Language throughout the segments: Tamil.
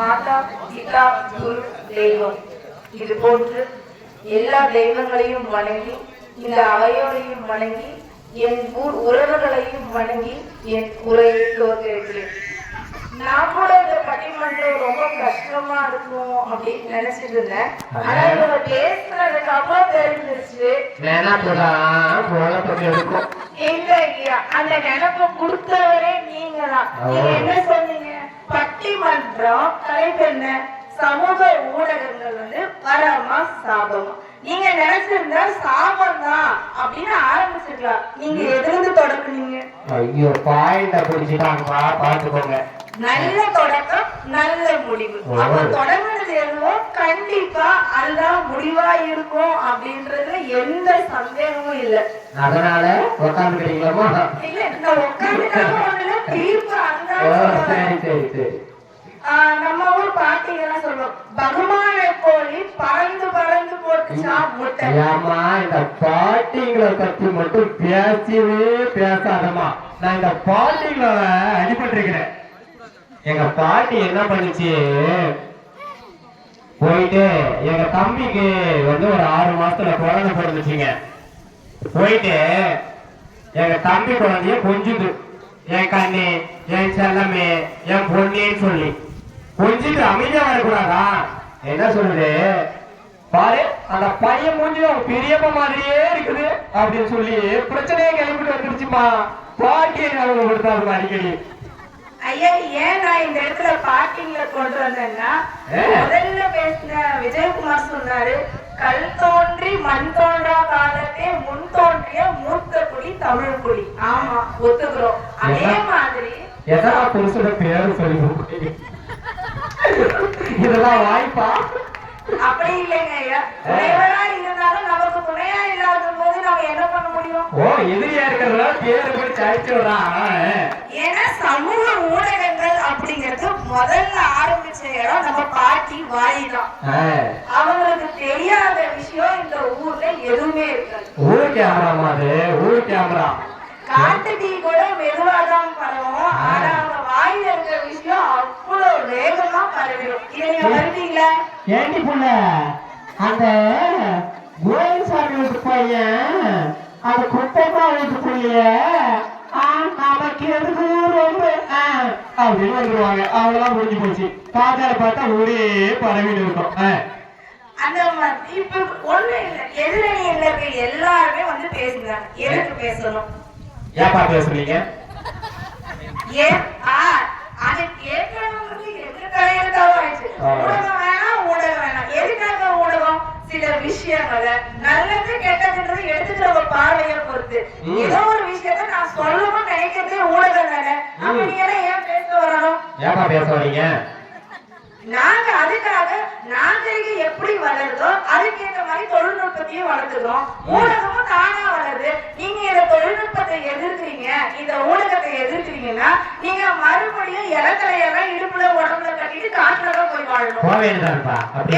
மாதா பிதா குரு தெய்வம். இது போன்று எல்லா தெய்வங்களையும் வணங்கி இந்த அவையோரையும் வணங்கி என் ஊர் உறவுகளையும் வணங்கி என் உரையை துவக்க இருக்கிறேன் நான் கூட இந்த பட்டிமன்றம் ரொம்ப கஷ்டமா இருக்கும் அப்படின்னு நினைச்சிட்டு இருந்தேன். ஆனா இவங்க பேசுனதுக்கு அப்புறம் தெரிஞ்சிருச்சு. இல்ல ஐயா அந்த நினைப்ப கொடுத்தவரே நீங்க தான் நீங்க என்ன சொன்னீங்க? பட்டிமன்றம் தலைப்பு என்ன? சமூக ஊடகங்கள் வந்து வரமா சாபமா. நீங்க நினைச்சிருந்தா சாபம் தான் அப்படின்னு ஆரம்பிச்சிருக்கலாம். நீங்க எதிர்ந்து தொடங்குனீங்க. ஐயோ பாயிண்ட பிடிச்சிட்டாங்கப்பா. பாத்துக்கோங்க நல்ல தொடக்கம் நல்ல முடிவு. அப்ப தொடங்குனது எதுவோ கண்டிப்பா அதுதான் முடிவா இருக்கும் அப்படின்றதுல எந்த சந்தேகமும் இல்ல. அதனால உக்காந்துக்கிறீங்களா இல்ல இந்த உட்காந்து தீர்ப்பு சரி சரி சரி நம்ம ஊர் பாட்டிங்கெல்லாம் சொல்லுவோம் பகுமான கோழி பறந்து பறந்து போட்டுச்சா முட்டை ஏமா இந்த பாட்டிங்களை பத்தி மட்டும் பேசவே பேசாதம்மா. நான் இந்த பாட்டிங்களை அடிபட்டிருக்கிறேன். எங்க பாட்டி என்ன பண்ணுச்சு? போயிட்டு எங்க தம்பிக்கு வந்து ஒரு ஆறு மாசத்துல குழந்தை பிறந்துச்சுங்க. போயிட்டு எங்க தம்பி குழந்தைய கொஞ்சுது என் கண்ணு என் செல்லமே என் பொண்ணேன்னு சொல்லி. கொஞ்சிட்டு அமைதியா வரக்கூடாதா? என்ன சொல்லுது? பாரு அந்த பையன் மூஞ்சி அவன் பெரியப்ப மாதிரியே இருக்குது அப்படின்னு சொல்லி பிரச்சனையே கிளம்பிட்டு வந்துருச்சுமா பாட்டியை ஞாபகப்படுத்தாது அடிக்கடி. ஐயா ஏன் நான் இந்த இடத்துல பாட்டிங்களை கொண்டு வந்தேன்னா. முதல்ல பேசின விஜயகுமார் சொன்னாரு கல் தோன்றி மண் தோன்றா காலத்தே முன் தோன்றிய மூத்த குடி தமிழ் குடி ஆமா ஒத்துக்கிறோம் அதே? மாதிரி எதனா புருஷோட பேரு சொல்லி? இதெல்லாம் வாய்ப்பா அப்படி இல்லைங்க ஐயா இருந்தாலும் நமக்கு துணையா இல்லாத நம்ம என்ன பண்ண முடியும்? ஓ எதிரியா இருக்கிறதா பேரு போய் சாய்ச்சி விடுறான். ஏன்னா சமூக ஊடகங்கள் அப்படிங்கிறது முதல்ல ஆரம்பிச்ச இடம் நம்ம பாட்டி வாயிதான் அவங்களுக்கு தெரியாத விஷயம் இந்த ஊர்ல எதுவுமே இருக்காது. ஊரு கேமராமா அது ஊரு கேமரா காட்டு தீ கூட மெதுவாதான் பரவும். ஆனா அவங்க வாயில இருக்கிற விஷயம் அவ்வளவு வேகமா பரவிடும். இதை வருவீங்களா? ஏண்டி புள்ள? அந்த கோயில்சாமி வீட்டு பையன் அந்த குப்பமா வீட்டு புள்ளைய நமக்கு எதுக்கு ரொம்ப அப்படின்னு வந்துருவாங்க அவ்வளவுதான் முடிஞ்சு போச்சு. காத்தால பார்த்தா இருக்கும். ஆ. அந்த மாதிரி இப்ப ஒண்ணு இல்ல. எதிரணியில இருக்க எல்லாருமே வந்து பேசுறாங்க எதுக்கு பேசணும்? ஏப்பா பேசுறீங்க? ஏன் ஆ அது கேட்கறவங்களுக்கு எதிர தலையெழுத்தாவும் ஆயிடுச்சு ஆ. ஊடகம் வேணாம் ஊடகம் வேணாம் எதுக்காக ஊடகம் சில விஷயங்களை நல்லது கெட்டதுன்றது எடுத்துக்கிறவங்க பார்வையை பொறுத்து. ஏதோ ஒரு விஷயத்த நான் சொல்லணும்னு நினைக்கிறதே ஊடகம் தானே அப்ப. நீங்க எல்லாம் ஏன் பேச வரணும் ஏப்பா பேச வரீங்க நாங்க அதுக்காக நாகரிகம் எப்படி வளருதோ அதுக்கேற்ற மாதிரி தொழில்நுட்பத்தையும் வளர்த்துக்கிறோம் ஊடகமும் தானா வளருது. நீங்க இந்த தொழில்நுட்பத்தை எதிர்க்கிறீங்க இந்த ஊடகத்தை எதிர்க்கிறீங்கன்னா நீங்க மறுபடியும் இலக்கலையெல்லாம் இடுப்புல உடம்புல கட்டிட்டு காட்டுல தான் போய் வாழணும்.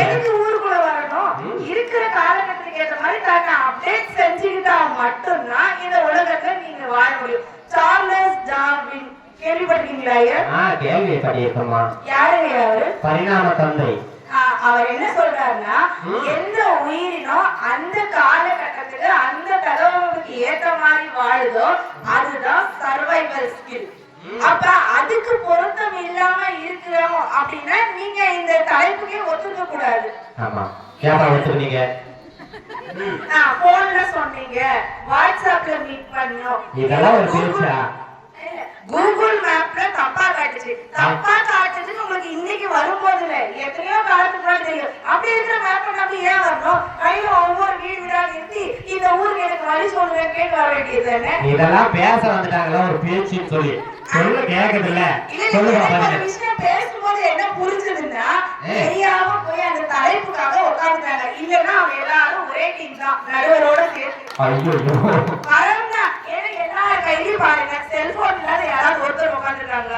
எதுக்கு ஊருக்குள்ள வரணும்? இருக்கிற காலகட்டத்துக்கு ஏற்ற மாதிரி தன்னை அப்டேட் செஞ்சுக்கிட்டா மட்டும்தான் இந்த உலகத்துல நீங்க வாழ முடியும். சார்லஸ் டார்வின் கேள்விப்பட்டிருக்கீங்களா ஐயா? ஆ கேள்வி பண்ணியிருக்கோமா யாருங்க அவரு? பரிணாம தந்தை. ஆஹ் அவர் என்ன சொல்றாருன்னா. எந்த உயிரினம் அந்த காலகட்டத்துல அந்த தகவலுக்கு ஏத்த மாதிரி வாழுதோ அதுதான் சர்வைவல் ஸ்கில் அப்ப அதுக்கு பொருத்தம் இல்லாம இருக்கிறோம் அப்படின்னா நீங்க இந்த தலைப்புக்கே ஒத்துக்க கூடாது. ஆமா. போன்ல சொன்னீங்க வாட்ஸ்அப்ல மீட் பண்ணோம். இதெல்லாம் ஒரு பேச்சா? கூகுள் மேப்ல தப்பா காட்டுச்சு. தப்பா காட்டுச்சுன்னு உங்களுக்கு இன்னைக்கு வரும்போது இல்ல எத்தனையோ காலத்துக்கு முன்னாடி தெரியும். அப்படி இருக்கிற மேப்ப நம்பி ஏன் வரணும்? கையில ஒவ்வொரு வீடு வீடா நிறுத்தி இந்த ஊருக்கு எனக்கு வழி சொல்றேன் கேட்டு வர வேண்டியது தானே? இதெல்லாம் பேச வந்துட்டாங்களா ஒரு பேச்சுன்னு சொல்லி. சொல்ல கேக்குது இல்ல இல்ல சொல்லுங்க பேசும்போது என்ன புரிஞ்சதுன்னா. தெரியாம போய் அந்த தலைப்புக்காக உட்காந்துட்டாங்க இல்லன்னா அவங்க எல்லாரும் ஒரே டீம் தான். நடுவரோட சேர்த்து. வரம்னா ஏன்னா எல்லார் கையிலயும் பாருங்க. செல்போன் இல்லாத யாராவது ஒருத்தர் உட்காந்துருக்காங்க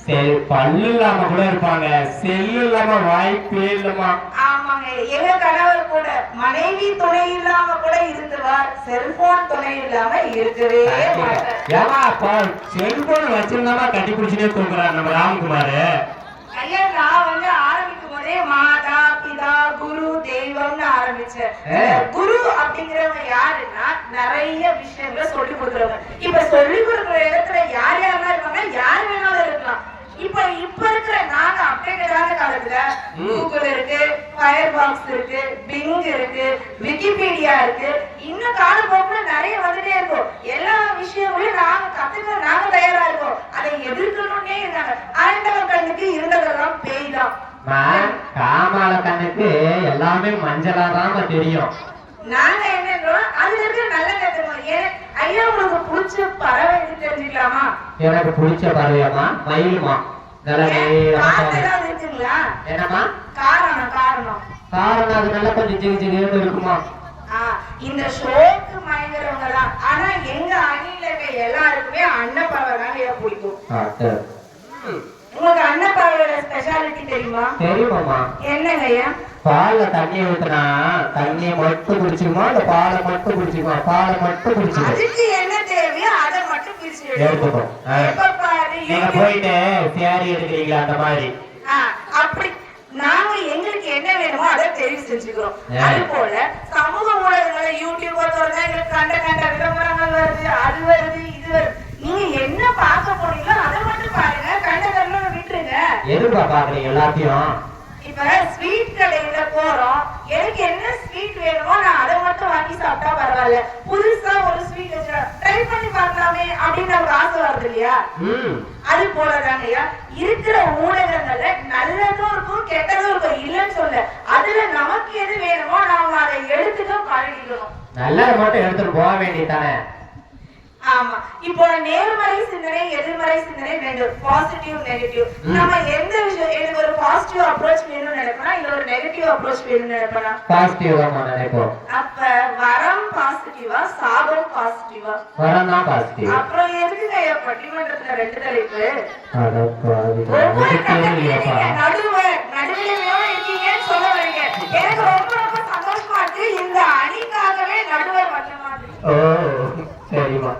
செல் பல்லு இல்லாம கூட இருப்பாங்க. செல்லு இல்லாம வாய்ப்பே இல்லமா ஆமாங்க. எங்க கணவர் கூட மனைவி துணை இல்லாம கூட இருந்துவார் செல்போன் துணை இல்லாம இருக்கவே ஏமா அப்பா செல்போன் வச்சிருந்தாமா கட்டி பிடிச்சுனே தூங்குறாரு நம்ம ராம்குமார். ஐயா நான் வந்து ஆரம்பிச்சதே மாதா பிதா குரு தெய்வம்னு ஆரம்பிச்சேன். குரு அப்படிங்கிறவங்க யாருன்னா நிறைய விஷயங்களை சொல்லி கொடுக்குறவங்க. இப்ப சொல்லி கொடுக்குற இடத்துல யார் யாரெல்லாம் இருப்பாங்க யார் வேணாலும் இருக்கலாம். இப்ப இப்ப இருக்கிற நாங்க அப்டேட்டடான காலத்துல. கூகுள் இருக்கு ஃபயர் பாக்ஸ் இருக்கு பிங் இருக்கு விக்கிபீடியா இருக்கு. இன்னும் காலப்போக்குல நிறைய வந்துட்டே இருக்கும். எல்லா விஷயங்களையும் நாங்க கத்துக்க நாங்க தயாரா இருக்கோம். அதை எதிர்க்கணும்னே இருந்தாங்க ஆண்டவன் கண்ணுக்கு இருந்ததெல்லாம் பேய் தான். மா, காமால கண்ணுக்கு எல்லாமே மஞ்சளா தான் தெரியும். நாங்க என்னன்றோம் அதுல இருக்கிற நல்ல நேரத்தில் ஏன் ஐயா உங்களுக்கு பிடிச்ச பறவை தெரிஞ்சுக்கலாமா? எனக்கு பிடிச்ச பறவையம்மா மயிலுமா என்னம்மா? காரணம் காரணம். காரணம் அது நல்லா கொஞ்சம் ஜிகு ஜிகுன்னு இருக்குமா? இந்த ஷோக்கு மயங்குறவங்க தான் ஆனா எங்க அணியில இருக்க எல்லாருக்குமே அன்னப்பறவை தாங்க ஏன் பிடிக்கும். உங்களுக்கு அன்னப்பறவையோட ஸ்பெஷாலிட்டி தெரியுமா? தெரியுமாம்மா. என்னங்க ஐயா? பால்ல தண்ணி ஊத்துனா தண்ணியை மட்டும் குடிச்சுக்குமா இல்ல பாலை மட்டும் குடிச்சுக்குமா? பாலை மட்டும் குடிச்சுக்கும் அதுக்கு என்ன தேவையோ அதை மட்டும் பிரிச்சு எடுத்துக்கோ. நீங்க போயிட்டு சேரி எடுக்கிறீங்களா அந்த மாதிரி? அப்படி நாங்க எங்களுக்கு என்ன வேணுமோ அதை தெரிவு செஞ்சுக்கிறோம். அது போல சமூக ஊடகங்கள்ல யூடியூப் திறந்தா எங்களுக்கு கண்ட கண்ட விளம்பரங்கள் வருது அது வருது இது வருது. நீங்க என்ன பார்க்க போறீங்களோ அதை மட்டும் பாருங்க கண்ட கண்ட பாக்குறீங்க எல்லாத்தையும்? இப்ப ஸ்வீட் கடையில போறோம். எனக்கு என்ன ஸ்வீட் வேணுமோ நான் அதை மட்டும் வாங்கி சாப்பிட்டா பரவாயில்ல. புதுசா ஒரு ஸ்வீட் ட்ரை பண்ணி பார்க்கலாமே அப்படின்னு நமக்கு ஆசை வருது இல்லையா? அது போலதாங்கய்யா இருக்கிற ஊடகங்கள்ல நல்லதும் இருக்கும் கெட்டதும் இருக்கும். இல்லைன்னு சொல்ல. அதுல நமக்கு எது வேணுமோ நாம அதை எடுத்துக்க பழகிக்கணும். நல்லதை மட்டும் எடுத்துட்டு போக வேண்டியதானே ஆமா. இப்போ நேர்மறை சிந்தனை எதிர்மறை சிந்தனை ரெண்டு பாசிட்டிவ் நெகட்டிவ். நம்ம எந்த விஷயம் எனக்கு ஒரு பாசிட்டிவ் அப்ரோச் வேணும்னு நினைப்போம்னா இல்ல ஒரு நெகட்டிவ் அப்ரோச் வேணும்னு நினைப்போம்னா பாசிட்டிவ் நினைப்போம். அப்ப வரம் பாசிட்டிவா சாபம் பாசிட்டிவா வரம் தான் பாசிட்டிவ் அப்புறம் எதுக்குங்க ஐயா பட்டிமன்றத்துல ரெண்டு தலைப்பு. ஒவ்வொரு. கட்டத்திலையும் நடுநிலைமையோட இருக்கீங்கன்னு சொல்ல வரீங்க. எனக்கு ரொம்ப ரொம்ப சந்தோஷமா இருக்கு. இந்த அணிக்காகவே நடுவர் வந்த மாதிரி. ஓ சரிம்மா.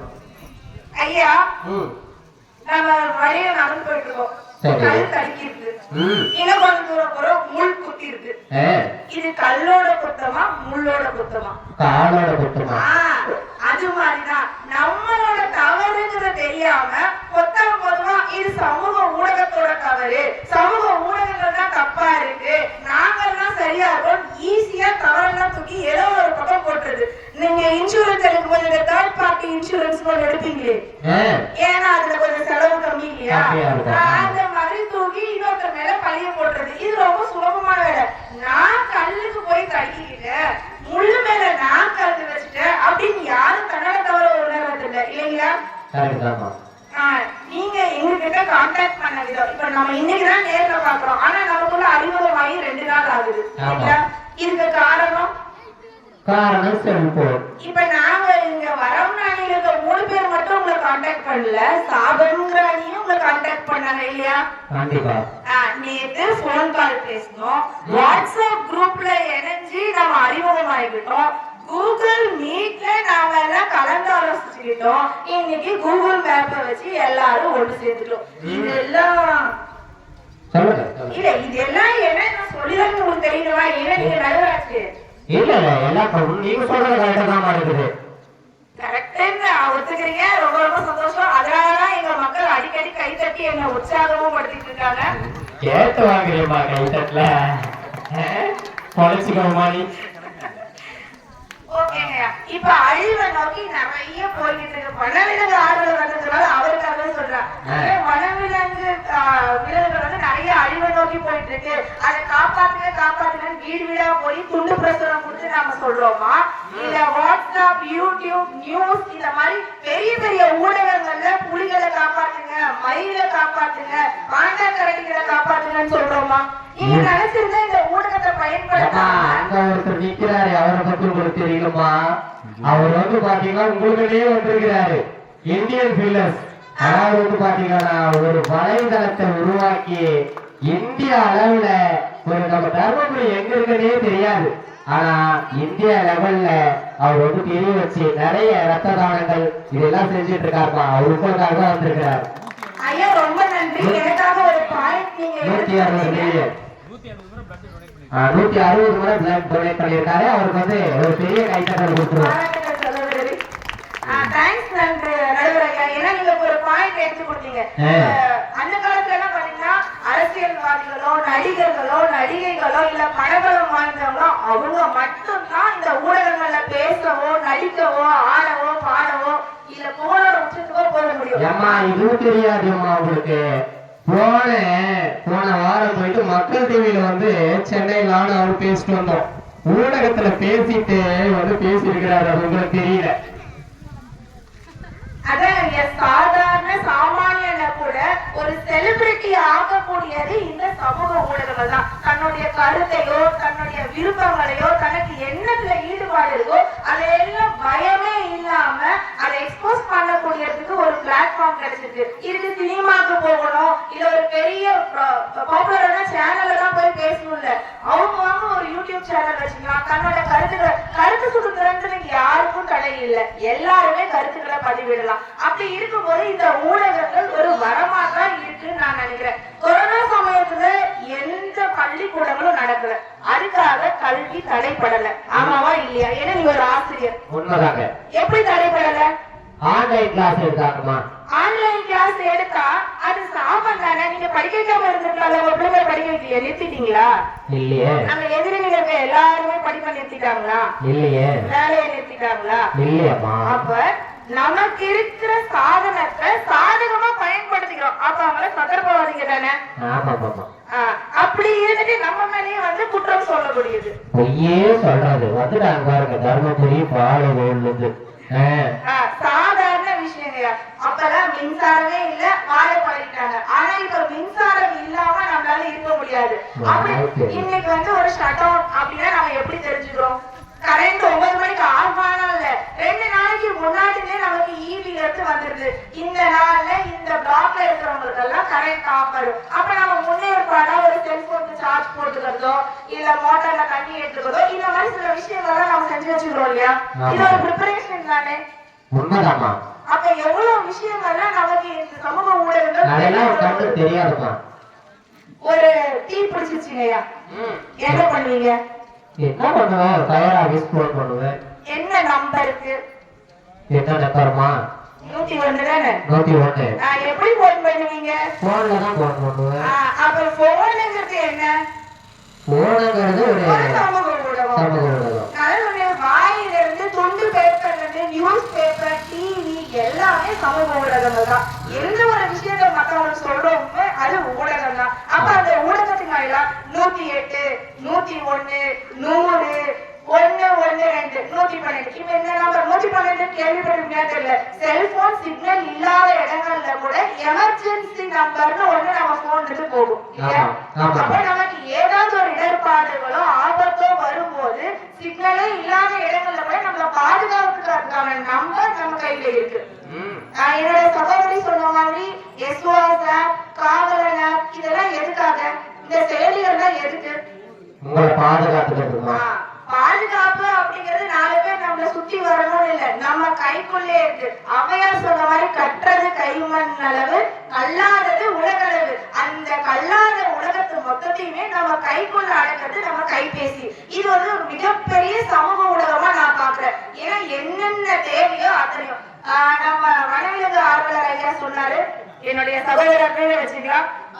ஐயா நம்ம வழியில நடந்து போயிட்டு இருக்கோம். கல் தடுக்கி இருக்கு இன்னும் கொஞ்சம் தூரம் போறோம் முள் குத்தி இருக்கு ஏ இது கல்லோட குத்தமா முள்ளோட குத்தமா காலோட குத்துமா அது மாதிரிதான். நம்மளோட தவறுங்கிறது தெரியாம கொத்தம் பொதுவா இது சமூக ஊடகத்தோட தவறு. சமூக ஊடகங்கள் தான் தப்பா இருக்கு. நாங்கெல்லாம் சரியா இருக்கோம் ஈஸியா தவறெல்லாம் தூக்கி ஏதோ ஒரு பக்கம் போட்டுருது. நீங்க இன்சூரன்ஸ் எடுக்கும்போது இந்த தேர்ட் பார்ட்டி இன்சூரன்ஸ் போல எடுப்பீங்களே? ஏன்னா அதுல கொஞ்சம் செலவு கம்மி இல்லையா? அந்த மாதிரி தூக்கி இன்னொருத்தர் மேல பழிய போட்டுறது இது ரொம்ப சுலபமான வேலை. நான் கல்லுக்கு போய் தடுக்கிக்கிட்டேன் முள்ளு மேல நான் கல்லு வச்சுட்டேன் அப்படின்னு யாரும் தன்னோட தவிர உணர்றது இல்லை. இல்லைங்களா? நீங்க எங்க கிட்ட கான்டாக்ட் பண்ண விதம். இப்ப நம்ம இன்னைக்கு தான் நேர்ல பாக்குறோம் ஆனா நமக்குள்ள அறிமுகமாகி ரெண்டு நாள் ஆகுது? இதுக்கு காரணம் காரணம் செல்போன் இப்ப நாங்க இங்க அணியில இருக்க மூணு பேர் மட்டும் உங்களை கான்டாக்ட் பண்ணல. சாபம்ங்கிற அணியும் உங்களை கான்டாக்ட் பண்ணாங்க இல்லையா? கண்டிப்பா. நேத்து போன் கால் பேசணும் வாட்ஸ்அப் குரூப்ல இணைஞ்சு நம்ம அறிமுகமாயிக்கிட்டோம் கூகுள் மீட்ல நாம எல்லாம் கலந்து ஆலோசிச்சுக்கிட்டோம். இன்னைக்கு கூகுள் மேப்பை வச்சு எல்லாரும் ஒண்ணு சேர்ந்துட்டோம் இதெல்லாம். இல்ல இதெல்லாம் என்ன நான் சொல்லிதான் உங்களுக்கு தெரியணுமா? ஏன்னா நீங்க நடுவராச்சு இல்ல இல்ல எல்லாம் நீங்க சொல்றது கரெக்டா தான் இருக்குது. கரெக்டுன்னு ஒத்துக்கிறீங்க. ரொம்ப ரொம்ப சந்தோஷம். அதனாலதான் எங்க மக்கள் அடிக்கடி கை தட்டி என்ன உற்சாகமும் படுத்திட்டு இருக்காங்க. கேட்டு வாங்குறீமா கைத்தட்டுல பொழைச்சிக்கணுமா நீ? இப்ப அழிவை நோக்கி நிறைய போய்கிட்டு இருக்கு. வனவிலங்கு ஆர்வலர் வந்ததுனால அவருக்காக. ஏன் வனவிலங்கு விலங்குகள் வந்து நிறைய அழிவை நோக்கி போயிட்டு இருக்கு. அதை காப்பாத்துங்க காப்பாத்துங்கன்னு வீடு வீடா போய் துண்டு பிரசுரம் கொடுத்து நாம சொல்றோமா? இல்ல வாட்ஸ்அப் யூடியூப் நியூஸ் இந்த மாதிரி பெரிய பெரிய ஊடகங்கள்ல புலிகளை காப்பாத்துங்க மயிலை காப்பாத்துங்க ஆண்டாக்கரடிகளை காப்பாத்துங்கன்னு சொல்றோமா? நீங்க நினைச்சிருந்தா இந்த ஊடகத்தை ஏம்மா, பயன்படுத்தாம அங்க ஒருத்தர் நிக்கிறாரு அவரை பத்தி உங்களுக்கு தெரியுமா அவர் வந்து பாத்தீங்கன்னா உங்களுக்குள்ளேயே வந்திருக்கிறாரு. இந்தியன் ஃபீலர்ஸ் அதாவது வந்து பாத்தீங்கன்னா ஒரு வலைதளத்தை உருவாக்கி இந்திய அளவுல ஒரு நம்ம தர்மபுரி எங்க இருக்குன்னே தெரியாது. ஆனா இந்திய லெவல்ல அவர் வந்து தெரிய வச்சு நிறைய ரத்த தானங்கள் இதெல்லாம் செஞ்சுட்டு இருக்காருமா அவர் உங்களுக்காக தான் வந்திருக்கிறார். ஐயா ரொம்ப நன்றி. எனக்காக ஒரு பாயிண்ட் நீங்க நூத்தி அறுபது. மில்லியன் நூத்தி அறுபது முறை பிளட் டொனேட் பண்ணியிருக்காரு. அவருக்கு வந்து ஒரு பெரிய கைத்தட்டல் கொடுத்துருவோம். அந்த காலத்துல எல்லாம் பாத்தீங்கன்னா, அரசியல்வாதிகளோ நடிகர்களோ நடிகைகளோ இல்ல பணபலம் வாய்ந்தவங்களோ அவங்க மட்டும்தான் இந்த ஊடகங்கள்ல பேசவோ நடிக்கவோ ஆடவோ பாடவோ இல்ல புகழோட உச்சத்துக்கோ போக முடியும். ஏம்மா இதுவும் தெரியாதும்மா உங்களுக்கு. போன போன வாரம் போயிட்டு மக்கள் டிவியில வந்து சென்னையில் நானும் அவர் பேசிட்டு வந்தோம். ஊடகத்துல பேசிட்டு வந்து பேசி இருக்கிறாரு உங்களுக்கு தெரியல. அதான் சாதாரண சாதாரண சாமானியனை கூட ஒரு செலிபிரிட்டி ஆக்கக்கூடியது இந்த சமூக ஊடகங்கள் தான். தன்னுடைய கருத்தையோ தன்னுடைய விருப்பங்களையோ தனக்கு என்னத்துல ஈடுபாடு இருக்கோ அதையெல்லாம் பயமே இல்லாம அதை எக்ஸ்போஸ் பண்ணக்கூடியதுக்கு ஒரு பிளாட்ஃபார்ம் கிடைச்சிருக்கு. இதுக்கு சினிமாக்கு போகணும் இல்ல ஒரு பெரிய பாப்புலரான சேனல்ல தான் போய் பேசணும்ல. அவங்க அவங்க ஒரு யூடியூப் சேனல் வச்சுக்கலாம். தன்னோட கருத்துக்களை கருத்து சுதந்திரம்ன்றது யாருக்கும் தடை இல்லை எல்லாருமே கருத்துக்களை பதிவிடலாம். அப்படி இருக்கும்போது இந்த ஊடகங்கள் ஒரு வரமா தான் இருக்குன்னு நான் நினைக்கிறேன். கொரோனா சமயத்துல எந்த பள்ளிக்கூடங்களும் நடக்கல. அதுக்காக கல்வி தடைப்படல. ஆமாவா இல்லையா? ஏன்னா நீங்க ஒரு ஆசிரியர். உண்மைதாங்க. எப்படி தடைப்படல? ஆன்லைன் கிளாஸ் எடுத்தாங்கம்மா. ஆன்லைன் கிளாஸ் எடுத்தா அது சாபம் தானே? நீங்க படிக்க வைக்காம இருந்திருக்கலாம்ல உங்க பிள்ளைங்களை படிக்க வைக்கலையா? நிறுத்திட்டீங்களா? இல்லையே. நம்ம எதிரிகள் இருக்க எல்லாருமே படிப்பை நிறுத்திட்டாங்களா? இல்லையே. வேலையை நிறுத்திட்டாங்களா? இல்லையம்மா. அப்ப நமக்கு இருக்கிற சாதனத்தை சாதகமா பயன்படுத்திக்கிறோம். அப்ப அவங்கள சந்தர்ப்பவாதிங்க தானே? அப்படி இருந்துட்டு நம்ம மேலேயே வந்து குற்றம் சொல்லக்கூடியது. பொய்யே சொல்றது வந்துட்டாங்க பாருங்க. தர்மபுரி பாலகோல்லுது சாதாரண விஷயங்க. அப்பதான் மின்சாரமே இல்ல. வாழ பழகிட்டாங்க ஆனா இப்ப மின்சாரம் இல்லாம நம்மளால இருக்க முடியாது. அப்படி இன்னைக்கு வந்து ஒரு ஷட் டவுன் அப்படின்னா நம்ம எப்படி தெரிஞ்சுக்கிறோம்? கரண்ட் ஒன்பது மணிக்கு ஆஃப் ஆனால ரெண்டு நாளைக்கு முன்னாடியே நமக்கு ஈவி எடுத்து வந்துருது இந்த நாள்ல இந்த பிளாக்ல இருக்கிறவங்களுக்கு எல்லாம் கரண்ட் ஆஃப் ஆயிடும். அப்ப நம்ம முன்னேற்பாடா ஒரு செல்போனுக்கு சார்ஜ் போட்டுக்கிறதோ இல்ல மோட்டார்ல தண்ணி எடுத்துக்கிறதோ இந்த மாதிரி சில விஷயங்கள்லாம் நம்ம செஞ்சு வச்சுக்கிறோம் இல்லையா? இது ஒரு ப்ரிப்பரேஷன் தானே? உண்மைதாம்மா. அப்ப எவ்வளவு விஷயங்கள்லாம் நமக்கு இந்த சமூக ஊடகங்கள் தெரியாதுமா ஒரு டீ பிடிச்சிருச்சுங்கய்யா என்ன பண்ணுவீங்க என்ன பண்ணுவேன் ஆஃபீஸ் போன் பண்ணுவேன். என்ன நம்பருக்கு என்ன நம்பருமா நூத்தி ஒண்ணு தானே? நூத்தி ஆ, எப்படி போன் பண்ணுவீங்க? போன்ல தான் போன் பண்ணுவேன். ஆ, அப்ப போனுங்கிறது என்ன? போனுங்கிறது ஒரு ஒரு சமூக ஊடகம். சமூக ஊடகம். கடவுளுடைய வாயில இருந்து துண்டு பேப்பர்ல இருந்து நியூஸ் பேப்பர் டிவி எல்லாமே சமூக ஊடகங்கள் தான் எந்த ஒரு விஷயத்தை மத்தவங்களுக்கு சொல்றோமோ அது ஊடகம் தான் அப்ப அந்த ஊடகத்துக்கு எல்லாம் நூத்தி எட்டு நூத்தி ஒண்ணு நூறு ஒண்ணு ஒண்ணு ரெண்டு நூத்தி பன்னெண்டு இப்ப என்ன நம்பர் நூத்தி பன்னெண்டு கேள்விப்பட்டிருக்கீங்க தெரியல. செல்போன் சிக்னல் இல்லாத இடங்கள்ல கூட எமர்ஜென்சி நம்பர்னு ஒண்ணு நம்ம போன் இருந்து போகும். அப்ப நமக்கு ஏதாவது ஒரு இடர்பாடுகளோ ஆபத்தோ வரும்போது சிக்னலே இல்லாத இடங்கள்ல கூட நம்மள பாதுகாப்புக்கான நம்பர் நம்ம கையில இருக்கு ஆஹ் என்னோட சகோதரி சொன்ன மாதிரி எஸ்ஓஎஸ் ஆப் காவலன் ஆப் இதெல்லாம் எதுக்காக இந்த செயலிகள் தான் எதுக்கு உங்களை பாதுகாத்துக்கிறதுமா ஆஹ் பாதுகாப்பு அப்படிங்கிறது நாலு பேர் நம்மள சுத்தி வரணும்னு இல்ல நம்ம கைக்குள்ளே இருக்கு அவையார் சொன்ன மாதிரி கற்றது கைமண் அளவு கல்லாதது உலகளவு அந்த கல்லாத உலகத்து மொத்தத்தையுமே நம்ம கைக்குள்ள அடக்கிறது நம்ம கைபேசி இது வந்து ஒரு மிகப்பெரிய சமூக ஊடகமா நான் பாக்குறேன் ஏன்னா என்னென்ன தேவையோ அத்தனையும் ஆஹ் நம்ம வனவிலங்கு ஆர்வலர் ஐயா சொன்னாரு என்னுடைய சகோதரர்களே வச்சுக்கலாம்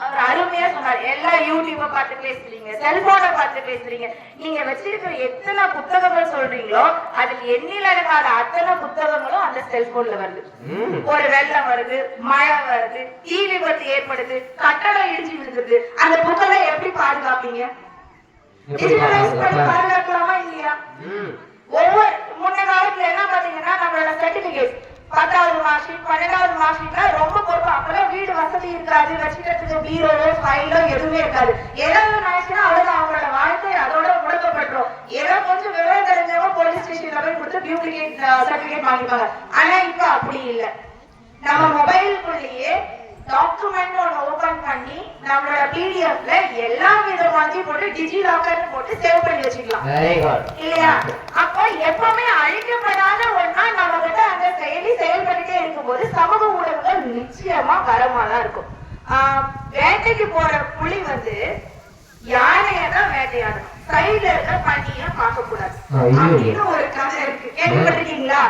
அவர் அருமையா சொன்னார். எல்லாம் யூடியூப பார்த்து பேசுறீங்க செல்போனை பார்த்து பேசுறீங்க. நீங்க வச்சிருக்கிற எத்தனை புத்தகங்கள் சொல்றீங்களோ அதில் எண்ணில் அடங்காத அத்தனை புத்தகங்களும் அந்த செல்போன்ல வருது. ஒரு வெள்ளம் வருது மழை வருது தீ விபத்து ஏற்படுது கட்டடம் இடிஞ்சு விழுகுது. அந்த புத்தகம் எப்படி பாதுகாப்பீங்க? பாதுகாக்கலாமா இல்லையா? ஒவ்வொரு முன்ன காலத்துல என்ன பாத்தீங்கன்னா நம்மளோட சர்டிபிகேட் பத்தாவது மார்க் ஷீட் பன்னெண்டாவது மார்க் ஷீட்னா ரொம்ப பொறுப்பு. அப்பெல்லாம் வீடு வசதி இருக்காது வச்சுக்கிறதுக்கு பீரோவோ ஃபைலோ எதுவுமே இருக்காது. ஏதாவது நினைச்சுன்னா அவ்வளவுதான். அவங்களோட வாழ்க்கை அதோட முடக்கப்பட்டுரும். ஏதோ கொஞ்சம் விவரம் தெரிஞ்சவங்க போலீஸ் ஸ்டேஷன்ல போய் கொடுத்து டியூப்ளிகேட் சர்டிபிகேட் வாங்கிப்பாங்க. ஆனா இப்ப அப்படி இல்ல. நம்ம மொபைலுக்குள்ளேயே டாக்குமெண்ட் ஒன்று ஓபன் பண்ணி நம்மளோட பிடிஎஃப்ல எல்லா விதமானதையும் போட்டு டிஜி லாக்கர்னு போட்டு சேவ் பண்ணி வச்சுக்கலாம். இல்லையா? அப்ப எப்பவுமே நம்ம செயலி செயல்பட்டுட்டே இருக்கும்போது சமூக ஊடகங்கள் நிச்சயமா வரமா தான் இருக்கும் வேட்டைக்கு போற புலி வந்து யானையை தான் வேட்டையாடணும். சைடுல இருக்க பண்ணிய பார்க்க கூடாது. அப்படின்னு ஒரு கதை இருக்கு. கேள்விப்பட்டிருக்கீங்களா?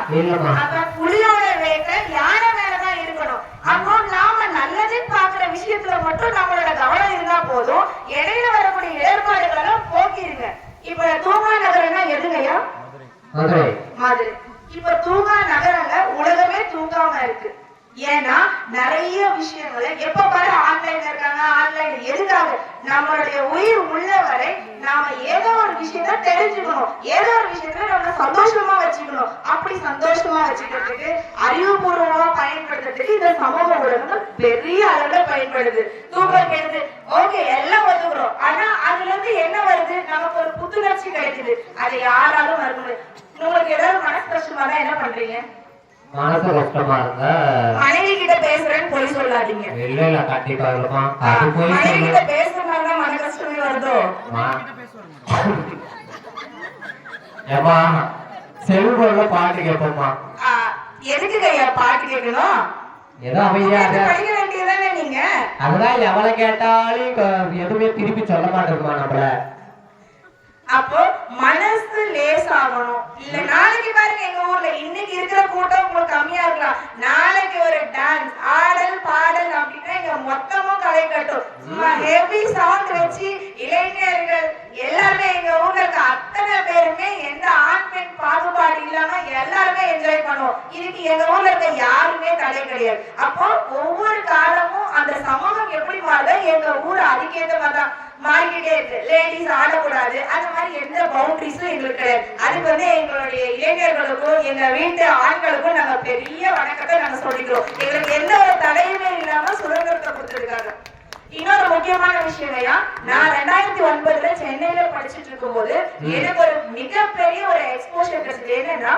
அப்ப புலியோட வேட்டை யானை மேலதான் இருக்கணும். அப்போ நாம நல்லது பாக்குற விஷயத்துல மட்டும் நம்மளோட கவனம் இருந்தா போதும். இடையில வரக்கூடிய எல்லாம் போக்கிருங்க. இப்ப தூங்கா நகரம்னா எதுங்கய்யா? மதுரை. இப்ப தூங்கா தூங்காம இருக்கு. ஏன்னா நிறைய விஷயங்களை எப்ப பாரு ஆன்லைன்ல இருக்காங்க ஆன்லைன் எதுக்காக நம்மளுடைய உயிர் உள்ள வரை நாம ஏதோ ஒரு விஷயத்த தெரிஞ்சுக்கணும். ஏதோ ஒரு விஷயத்த நம்ம சந்தோஷமா வச்சுக்கணும். அப்படி சந்தோஷமா வச்சுக்கிறதுக்கு அறிவுபூர்வமா பயன்படுத்துறதுக்கு இந்த சமூக ஊடகங்கள் பெரிய அளவுல பயன்படுது. தூக்கம் கெடுது. ஓகே எல்லாம் ஒத்துக்கிறோம். ஆனா அதுல இருந்து என்ன வருது? நமக்கு ஒரு புத்துணர்ச்சி கிடைக்குது. அதை யாராலும் மறுக்க முடியாது. உங்களுக்கு ஏதாவது மனசு கஷ்டமா என்ன பண்றீங்க? மனசு கஷ்டமா இருந்தா மனைவி கிட்ட பேசுறேன்னு பொய் சொல்லாதீங்க. இல்ல இல்ல கண்டிப்பா இல்லம்மா அது போய் மனைவி. கிட்ட பேசுறதுனால தான் மன கஷ்டமே வருதோ? மா- ஏம்மா செல்வம்ல பாட்டு கேட்போம்மா ஆ, எதுக்கு கையா பாட்டு கேட்கணும் ஏதோ அமைதியா. படிக்க வேண்டியதானே நீங்க? அதெல்லாம் எவளை கேட்டாலும் எதுவுமே திருப்பி சொல்ல மாட்டேங்குமா நம்மள. அப்போ மனசு லேசாகணும். இல்ல நாளைக்கு பாருங்க எங்க ஊர்ல. இன்னைக்கு இருக்கிற கூட்டம் உங்களுக்கு கம்மியா இருக்கலாம் நாளைக்கு ஒரு டான்ஸ் ஆடல் பாடல் அப்படின்னா இங்க மொத்தமும் களை கட்டும். சும்மா ஹெவி சவுண்ட் வச்சு இளைஞர்கள் எல்லாருமே எங்க ஊர்ல இருக்க அத்தனை பேருமே எந்த ஆண் பெண் பாகுபாடு இல்லாம எல்லாருமே என்ஜாய் பண்ணுவோம். இதுக்கு எங்க ஊர்ல இருக்க யாருமே தடை கிடையாது. அப்போ ஒவ்வொரு காலமும் அந்த சமூகம் எப்படி மாறுதோ எங்க ஊர் அதுக்கேற்ற மாதிரி தான் மாறிக்கிட்டே இருக்கு. லேடிஸ் ஆடக்கூடாது. அந்த மாதிரி எந்த பவுண்டரிஸும் எங்களுக்கு கிடையாது. அதுக்கு வந்து எங்களுடைய இளைஞர்களுக்கும் எங்க வீட்டு ஆண்களுக்கும் நாங்க பெரிய வணக்கத்தை நாங்க சொல்லிக்கிறோம். எங்களுக்கு எந்த ஒரு தடையுமே இல்லாம சுதந்திரத்தை கொடுத்துருக்காங்க. இன்னொரு முக்கியமான விஷயம் ஐயா நான் ரெண்டாயிரத்தி ஒன்பதுல சென்னையில படிச்சுட்டு இருக்கும்போது எனக்கு ஒரு மிகப்பெரிய ஒரு எக்ஸ்போஷர் கிடைச்சது என்னன்னா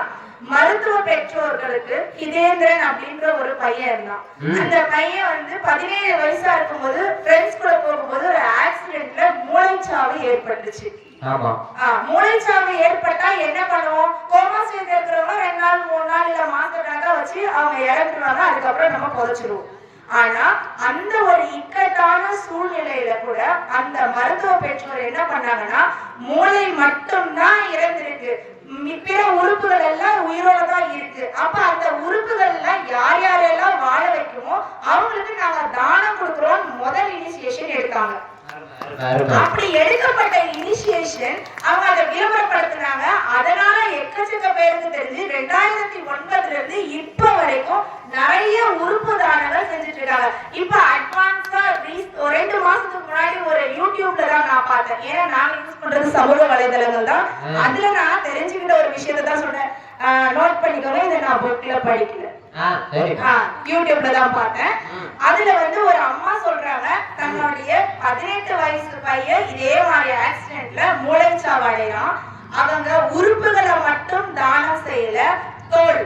மருத்துவ பெற்றோர்களுக்கு ஹிதேந்திரன் அப்படின்ற ஒரு பையன் இருந்தான். அந்த பையன் வந்து பதினேழு வயசா இருக்கும்போது ஃப்ரெண்ட்ஸ் கூட போகும்போது ஒரு ஆக்சிடென்ட்ல மூளைச்சாவு ஏற்பட்டுச்சு. ஆமா. மூளைச்சாவு ஏற்பட்டா என்ன பண்ணுவோம்? கோமா ஸ்டேஜ் இருக்கிறவங்க ரெண்டு நாள் மூணு நாள் இல்ல மாச கணக்கா வச்சு அவங்க இறந்துருவாங்க அதுக்கப்புறம் நம்ம புதைச்சிருவோம் ஆனா அந்த ஒரு இக்கட்டான சூழ்நிலையில கூட அந்த மருத்துவ பெற்றோர் என்ன பண்ணாங்கன்னா மூளை மட்டும்தான் இறந்திருக்கு. பிற உறுப்புகள் எல்லாம் உயிரோட தான் இருக்கு. அப்ப அந்த உறுப்புகள்ல யார் யாரெல்லாம் வாழ வைக்குமோ அவங்களுக்கு நாங்க தானம் கொடுக்குறோம் முதல் இனிஷியேஷன் எடுத்தாங்க. அப்படி எடுக்கப்பட்ட இனிஷியேஷன் அவங்க அதை விளம்பரப்படுத்தினாங்க. அதனால எக்கச்சக்க பேருக்கு தெரிஞ்சு ரெண்டாயிரத்தி ஒன்பதுல இருந்து இப்ப வரைக்கும் நிறைய உறுப்பு தானங்கள் செஞ்சுட்டு இருக்காங்க. இப்ப அட்வான்ஸா ஒரு ரெண்டு மாசத்துக்கு முன்னாடி ஒரு யூடியூப்ல தான் நான் பார்த்தேன். ஏன்னா நாங்க யூஸ் பண்றது சமூக வலைதளங்கள் தான். அதுல நான் தெரிஞ்சுக்கிட்ட ஒரு விஷயத்தை தான் சொன்னேன் நோட் பண்ணிக்கோங்க. இதை நான் புக்ல படிக்கல. யூடியூப்ல தான் பார்த்தேன். அதுல வந்து ஒரு அம்மா சொல்றாங்க தன்னுடைய பதினெட்டு வயசு பையன் இதே மாதிரி ஆக்சிடென்ட்ல மூளைச்சாவு அவங்க உறுப்புகளை மட்டும் தானம் செய்யல. தோல்.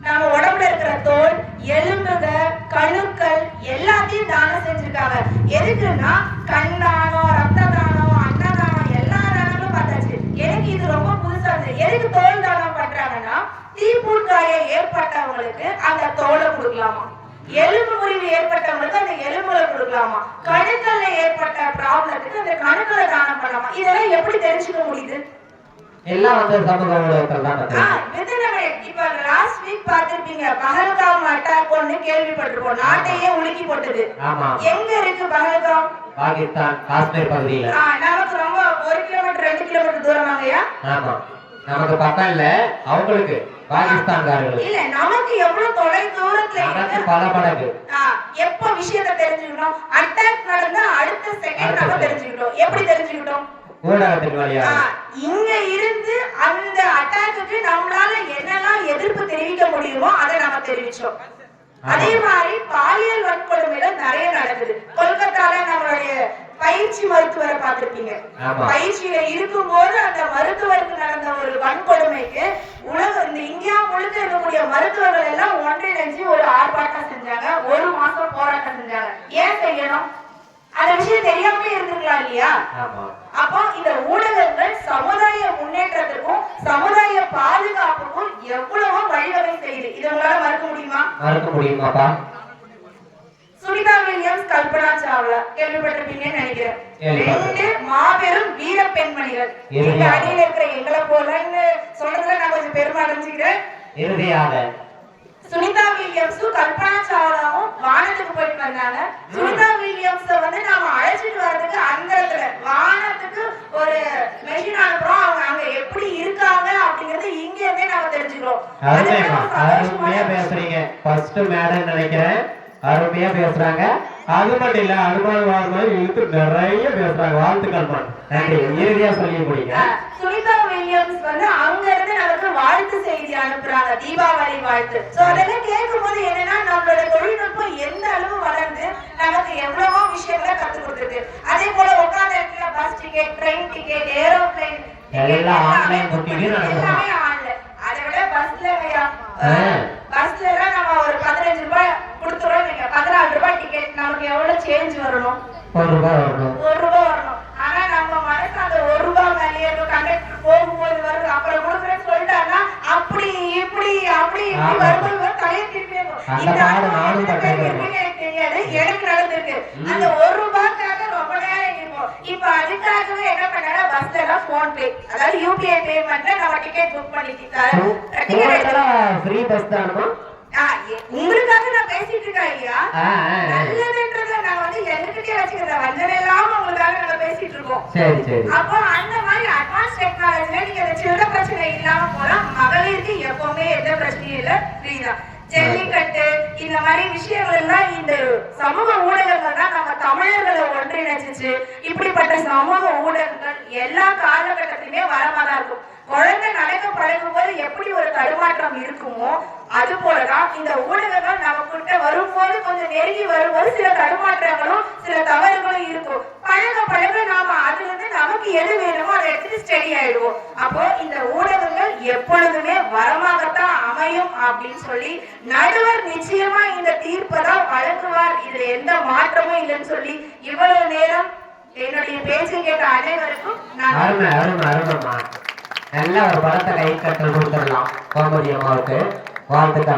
நம்ம உடம்புல இருக்கிற தோல் எலும்புக கணுக்கள் எல்லாத்தையும் தானம் செஞ்சிருக்காங்க. எதுக்குன்னா கண் தானம் ரத்த தானம் அன்னதானம் எல்லா தானமும் பார்த்தாச்சு. எனக்கு இது ரொம்ப புதுசா இருந்தது. எதுக்கு தோல் தானம் பண்றாங்கன்னா தீப்பூட்காய ஏற்பட்டவங்களுக்கு அந்த தோலை கொடுக்கலாமா? எலும்பு முறிவு ஏற்பட்டவங்களுக்கு அந்த எலும்புகளை கொடுக்கலாமா? கணுக்கல்ல ஏற்பட்ட ப்ராப்ளத்துக்கு அந்த கணுக்களை தானம் பண்ணலாமா? இதெல்லாம் எப்படி தெரிஞ்சுக்க முடியுது? எல்லாம் வந்து சமூக தான். இப்ப பார்த்திருப்பீங்க ஒண்ணு கேள்விப்பட்டிருப்போம். நாட்டையே உலுக்கி போட்டது. ஆமா. எங்க இருக்கு பஹல்காம் பாகிஸ்தான் காஷ்மீர் பகுதியில. ஆ, நமக்கு ரொம்ப ஒரு கிலோமீட்டர் ரெண்டு கிலோமீட்டர் தூரமாங்கய்யா? ஆமா. நமக்கு பக்கம் இல்ல அவங்களுக்கு பாகிஸ்தான்காரர்களுக்கு இல்ல நமக்கு எவ்வளவு தொலை தூரத்துல இருக்கு? பல மடங்கு. எப்ப விஷயத்தை தெரிஞ்சுக்கணும் அட்டாக் நடந்தா அடுத்த செகண்ட் நம்ம தெரிஞ்சுக்கிட்டோம். எப்படி தெரிஞ்சுக்கிட்டோம்? ஊடகத்தின் ஆ, வழியாக இங்க இருந்து அந்த அட்டாக்குக்கு நம்மளால என்னெல்லாம் எதிர்ப்பு தெரிவிக்க முடியுமோ அதை நம்ம தெரிவிச்சோம். அதே மாதிரி பாலியல் வன்கொடுமைகள் நிறைய நடக்குது. கொல்கத்தால நம்மளுடைய பயிற்சி மருத்துவரை பார்த்திருப்பீங்க. பயிற்சியில இருக்கும்போது அந்த மருத்துவருக்கு நடந்த ஒரு வன்கொடுமைக்கு உலக இந்த இந்தியா முழுக்க இருக்கக்கூடிய மருத்துவர்கள் எல்லாம் ஒன்றிணைஞ்சு ஒரு ஆர்ப்பாட்டம் செஞ்சாங்க. ஒரு மாசம் போராட்டம் செஞ்சாங்க. ஏன் செய்யணும்? அந்த விஷயம் தெரியாமலே இருந்திருக்கலாம் இல்லையா? அப்போ இந்த ஊடகங்கள் சமுதாய முன்னேற்றத்திற்கும் சமுதாய பாதுகாப்புக்கும் எவ்வளவோ வழிவகை செய்யுது. இது உங்களால மறுக்க முடியுமா? மறுக்க முடியுமாப்பா? சுனிதா வில் வில்லியம்ஸ் கல்பனா சாவ்லா கேள்விப்பட்டிருப்பீங்கன்னு நினைக்கிறேன். ரெண்டு மாபெரும் வீர பெண்மணிகள். எங்க அணியில இருக்கிற எங்களை போலன்னு சொல்றதுல நான் கொஞ்சம் பெருமை அடைஞ்சுக்கிறேன். இறுதியாக. சுனிதா வில்லியம்ஸும் கல்பனா சாவ்லாவும் வானத்துக்கு போயிட்டு வந்தாங்க. சுனிதா வில்லியம்ஸ வந்து நாம அழைச்சிட்டு வர்றதுக்கு அந்த இடத்துல வானத்துக்கு ஒரு மெஷின் அனுப்புறோம் அவங்க அங்க எப்படி இருக்காங்க அப்படிங்கறது இங்க இருந்தே நாம தெரிஞ்சுக்கிறோம். அருமையா பேசுறீங்க. ஃபர்ஸ்ட் மேடம் நினைக்கிறேன். அருமையா பேசுறாங்க. அது மட்டும் இல்ல அனுபவம் வாழ் மாதிரி இழுத்து நிறைய பேசுறாங்க. வாழ்த்துக்கள் நன்றி. இறுதியா சொல்லி முடியுங்க. சுனிதா வில்லியம்ஸ் வந்து அங்க இருந்து நமக்கு வாழ்த்து செய்தி அனுப்புறாங்க. தீபாவளி வாழ்த்து. சோ அதெல்லாம் கேட்கும் போது என்னன்னா நம்மளோட தொழில்நுட்பம் எந்த அளவு வளர்ந்து நமக்கு எவ்வளவோ விஷயங்களை கத்து கொடுத்துருக்கு அதே போல உட்கார்ந்த இடத்துல bus ticket train ticket aeroplane எல்லாம் booking நடக்குது. எல்லாமே ஆன்லைன் அதை விட பஸ்ல. பஸ்ல எல்லாம் நம்ம ஒரு பதினஞ்சு ரூபாய் கொடுத்துறோம். நீங்க பதினாலு ரூபாய் டிக்கெட் நமக்கு எவ்வளவு சேஞ்ச் வரணும்? ஒரு ரூபாய் வரணும். ஒரு ரூபாய் வரணும். ஆனா நம்ம மனசு அந்த ஒரு ரூபாய் மேலேயே கண்டக்டர் போகும்போது வருது. அப்புறம் கொடுக்குறேன்னு சொல்லிட்டாங்கன்னா அப்படி இப்படி அப்படி இப்படி. வரும்போது வரும், தலையை திருப்பி இந்த தெரியாது. எனக்கு நடந்திருக்கு. அந்த ஒரு ரூபாய்க்காக ரொம்ப நேரம் இருக்கும் இப்ப அதுக்காகவே என்ன பண்ணா பஸ்ல எல்லாம் போன் பே அதாவது யூபிஐ பேமெண்ட்ல நம்ம டிக்கெட் புக் பண்ணி டிக்கெட் ஃப்ரீ பஸ் தானுமா உங்களுக்காக நான் பேசிட்டு இருக்கேன் ஐயா. நல்லதுன்றத நான் வந்து வச்சுக்கிறேன் உங்களுக்காக நாங்க பேசிட்டு இருக்கோம் சரி சரி அப்போ அந்த மாதிரி அட்வான்ஸ் டெக்னாலஜில நீங்க இந்த சில்லற பிரச்சனை இல்லாம போனா மகளிருக்கு எப்பவுமே எந்த பிரச்சனையும் இல்ல ஃப்ரீ தான் ஜல்லிக்கட்டு இந்த மாதிரி விஷயங்கள் எல்லாம் இந்த சமூக ஊடகங்கள் தான் நம்ம தமிழர்களை ஒன்றிணைச்சிச்சு சமூக ஊடகங்கள் எல்லா காலகட்டத்திலுமே வரமா தான் இருக்கும். குழந்தை நடக்க பழகும் போது எப்படி ஒரு தடுமாற்றம் இருக்குமோ அது போலதான் இந்த ஊடகங்கள் நமக்குள்ள வரும்போது கொஞ்சம் நெருங்கி வரும்போது சில தடுமாற்றங்களும் சில தவறுகளும் இருக்கும். பழக பழக நாம அதுல இருந்து நமக்கு எது வேணுமோ அதை எடுத்துட்டு ஸ்டெடி ஆயிடுவோம். அப்போ இந்த ஊடகங்கள் எப்பொழுதுமே வரமாகத்தான் அமையும் அப்படின்னு சொல்லி நடுவர் நிச்சயமா இந்த தீர்ப்பை தான் வழங்குவார். இதுல எந்த மாற்றமும் இல்லைன்னு சொல்லி இவ்வளவு நேரம் என்னுடைய பேச்சை கேட்ட அனைவருக்கும் அருமை அருமை அருமைம்மா நல்ல ஒரு படத்தை கை கட்டல் கொடுத்துடலாம். கோமதி அம்மாவுக்கு. வாழ்த்துக்கள்.